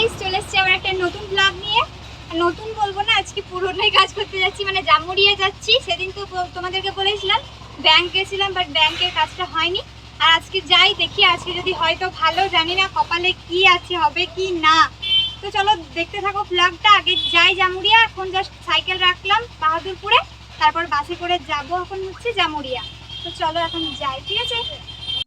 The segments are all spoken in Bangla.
গাইস চলে এসেছি আবার একটা নতুন ব্লগ নিয়ে। নতুন বলব না, আজকে পুরোটাই কাজ করতে যাচ্ছি মানে জামুরিয়া যাচ্ছি। সেদিন তো তোমাদেরকে বলেছিলাম ব্যাংক গেছিলাম বাট ব্যাংকের কাজটা হয়নি। আর আজকে যাই দেখি, আজকে যদি হয়তো ভালো, জানি না কপালে কি আছে, হবে কি না। তো চলো দেখতে থাকো ব্লগটা আগে যাই জামুরিয়া, এখন জাস্ট সাইকেল রাখলাম বাহাদুরপুরে, তারপর বাসে করে যাব এখন হচ্ছে জামুরিয়া। তো চলো এখন যাই, ঠিক আছে?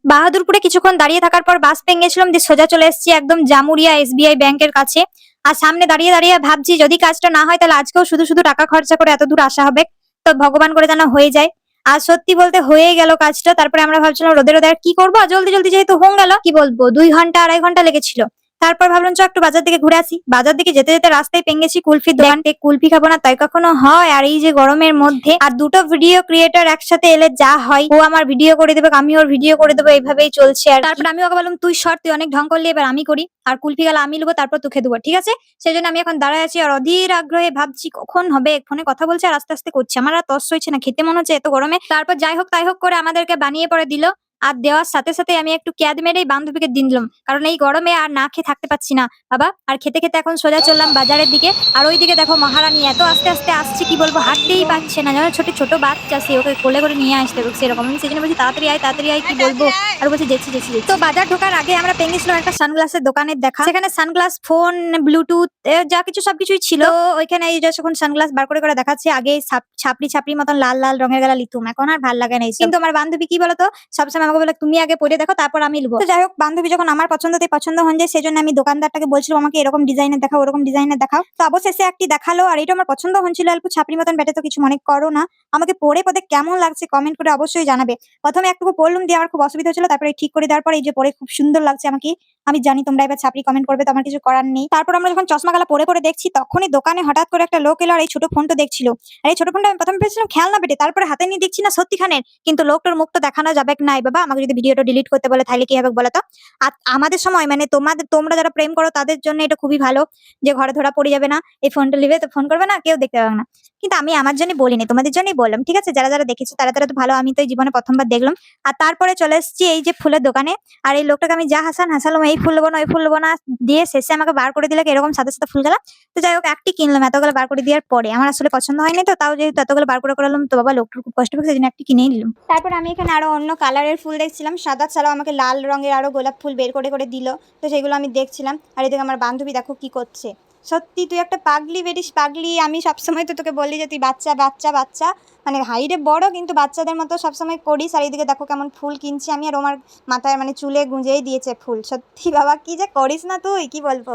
বাহাদুরপুরে কিছুক্ষণ দাঁড়িয়ে থাকার পর বাস পেয়ে গেছিলাম দিয়ে সোজা চলে এসেছি একদম জামুরিয়া এসবিআই ব্যাংকের কাছে। আর সামনে দাঁড়িয়ে দাঁড়িয়ে ভাবছি, যদি কাজটা না হয় তাহলে আজকেও শুধু শুধু টাকা খরচা করে এত দূর আসা হবে। তো ভগবান করে যেন হয়ে যায়। আর সত্যি বলতে হয়ে গেল কাজটা, তারপরে আমরা ভাবছিলাম রোদে রোদে আর কি করব? জলদি জলদি যেহেতু হয়ে গেল, কি বলব? দুই ঘণ্টা, আড়াই ঘণ্টা লেগেছিল। তারপর ভাবলাম চ একটু বাজার দিকে ঘুরে আসি। বাজার দিকে যেতে যেতে রাস্তায় পেয়ে গেছি কুলফির দোকান। থেকে কুলফি খাব না তাই কখনো হয়? আর এই যে গরমের মধ্যে আর দুটো ভিডিও ক্রিয়েটার একসাথে এলে যা হয় ও আমার ভিডিও করে দেবে আমি ওর ভিডিও করে দেবো এইভাবেই চলছে আর তারপর আমি ওকে বললাম তুই শর্ট তুই অনেক ঢং করলি এবার আমি করি আর কুলফি গেলে আমি নেব তারপর তোকে দেবো ঠিক আছে? সেই জন্য আমি এখন দাঁড়ায় আছি আর অধীর আগ্রহে ভাবছি কখন হবে? ফোনে কথা বলছে আর আস্তে আস্তে করছে। আমার আর তস হয়েছে না খেতে মনে হচ্ছে এত গরমে। তারপর যাই হোক তাই হোক করে আমাদেরকে বানিয়ে পরে দিল। আর দেওয়ার সাথে সাথে আমি একটু ক্যাদ মেরেই বান্ধবীকে দিন দিলাম। কারণ এই গরমে আর না খেয়ে থাকতে পারছি না বাবা। আর খেতে খেতে এখন সোজা চললাম বাজারের দিকে। আর ওই দিকে দেখো মহারানী এত আস্তে আস্তে আসছে কি বলব হাঁটতেই পারছে না। জানো ছোট ছোট বাচ্চা সে ওকে কোলে করে নিয়ে আসতে হবে সেরকম আমি সেই জন্য বলছি তাড়াতাড়ি আয় তাড়াতাড়ি আয় কি বলব? আর বলছি যেছি যেছি। তো বাজার ঢোকার আগে আমরা পেয়ে গেছিলাম একটা সানগ্লাসের দোকানের দেখা। সেখানে সানগ্লাস ফোন ব্লুটুথ যা কিছু সবকিছুই ছিল। ওইখানে এই যখন সানগ্লাস বার করে করে দেখাচ্ছে। আগে ছাপ- ছাপড়ি ছাপড়ি মতন লাল লাল রঙের গেলা লিতুম এখন আর ভালো লাগে না কিন্তু আমার বান্ধবী কি বলতো সবসময় আমাকে বলে, তুমি আগে পরে দেখো, তারপর আমি নিবো তো যাই হোক, বান্ধবী যখন আমার পছন্দতে পছন্দ হন যায়, সেজন্য আমি দোকানদারটাকে বলছিলাম, আমাকে এরকম ডিজাইনের দেখাও, ওরকম ডিজাইনের দেখাও। তো অবশেষে একটি দেখাল, আর এটা আমার পছন্দ হচ্ছিল অল্প ছাপড়ি মতন ব্যাটে তো কিছু মনে করো না। আমাকে পরে পদে কেমন লাগছে কমেন্ট করে অবশ্যই জানাবে। প্রথমে একটু পড়লুম দিয়ে আমার খুব অসুবিধা হচ্ছিল, তারপরে ঠিক করে দেওয়ার পর এই যে পরে খুব সুন্দর লাগছে আমাকে। আমি জানি তোমরা এবার ছাপড়ি কমেন্ট করবে, তো আমার কিছু করার নেই। তারপর আমরা যখন চশমা গালা পরে পরে দেখছি, তখনই দোকানে হঠাৎ করে একটা লোক এলো আর এই ছোট ফোনটা দেখছিল। আর এই ছোট ফোনটা আমি প্রথমে পেয়েছিলাম খেয়াল না পেটে তারপরে হাতে নিয়ে দেখছি না সত্যিখানের কিন্তু লোকটার মুখ তো দেখানো যাবে নাই, বাবা? আমাকে যদি ভিডিওটা ডিলিট করতে বলে, তাহলে কি হবে বলো তো? আর আমাদের সময় মানে তোমাদের তোমরা যারা প্রেম করো, তাদের জন্য এটা খুবই ভালো যে ঘরে ধরা পড়ে যাবে না। এই ফোনটা নিবে, তো ফোন করবে না, কেউ দেখতে পাবে না। কিন্তু আমি আমার জন্য বলিনি, তোমাদের জন্যই বললাম, ঠিক আছে? যারা যারা দেখেছ, তারা তারা তো ভালো, আমি তো জীবনে প্রথমবার দেখলাম। আর তারপরে চলে এসেছি এই যে ফুলের দোকানে। আর এই লোকটাকে আমি যা হাসান, হাসালাম, এই ফুল নেব না, ওই ফুল নেব না। দিয়ে শেষে আমাকে বার করে দিলে এরকম সাথে সাথে ফুল গেলাম। তো যাই হোক, একটি কিনলাম, এতগুলো বার করে দেওয়ার পরে। আমার আসলে পছন্দ হয়নি তো, তাও যেহেতু এতগুলো বার করে করলাম, তো বাবা লোকটার খুব কষ্ট জন্য একটি কিনেই নিলাম। তারপর আমি এখানে আরও অন্য কালারের ফুল দেখছিলাম। সাদা ছাড়াও আমাকে লাল রঙের আরও গোলাপ ফুল বের করে করে দিল। তো সেগুলো আমি দেখছিলাম। আর এদিকে আমার বান্ধবী দেখো কি করছে। সত্যি তুই একটা পাগলি বেরিস, পাগলি। আমি সবসময় তো তোকে বলি যে তুই বাচ্চা বাচ্চা বাচ্চা। মানে হাইটে বড়, কিন্তু বাচ্চাদের মতো সবসময় করিস। আর এইদিকে দেখো কেমন ফুল কিনছি আমি, আর আমার মাথায় মানে চুলে গুঁজেই দিয়েছে ফুল। সত্যি বাবা, কি যে করিস না তুই, কি বলব?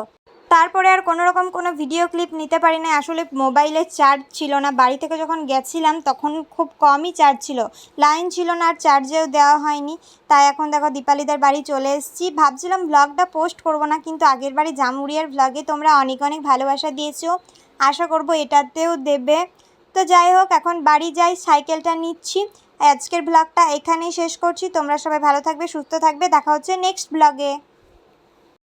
তারপরে আর কোনো রকম কোনো ভিডিও ক্লিপ নিতে পারি না আসলে মোবাইলে চার্জ ছিল না। বাড়ি থেকে যখন গেছিলাম, তখন খুব কমই চার্জ ছিল। লাইন ছিল না, আর চার্জেও দেওয়া হয়নি। তাই এখন দেখো দীপালিদের বাড়ি চলে এসেছি। ভাবছিলাম ব্লগটা পোস্ট করব না, কিন্তু আগের বাড়ি জামুরিয়ার ব্লগে তোমরা অনেক অনেক ভালোবাসা দিয়েছ। আশা করব এটাতেও দেবে। তো যাই হোক, এখন বাড়ি যাই সাইকেলটা নিচ্ছি। আজকের ব্লগটা এখানেই শেষ করছি। তোমরা সবাই ভালো থাকবে, সুস্থ থাকবে। দেখা হচ্ছে নেক্সট ব্লগে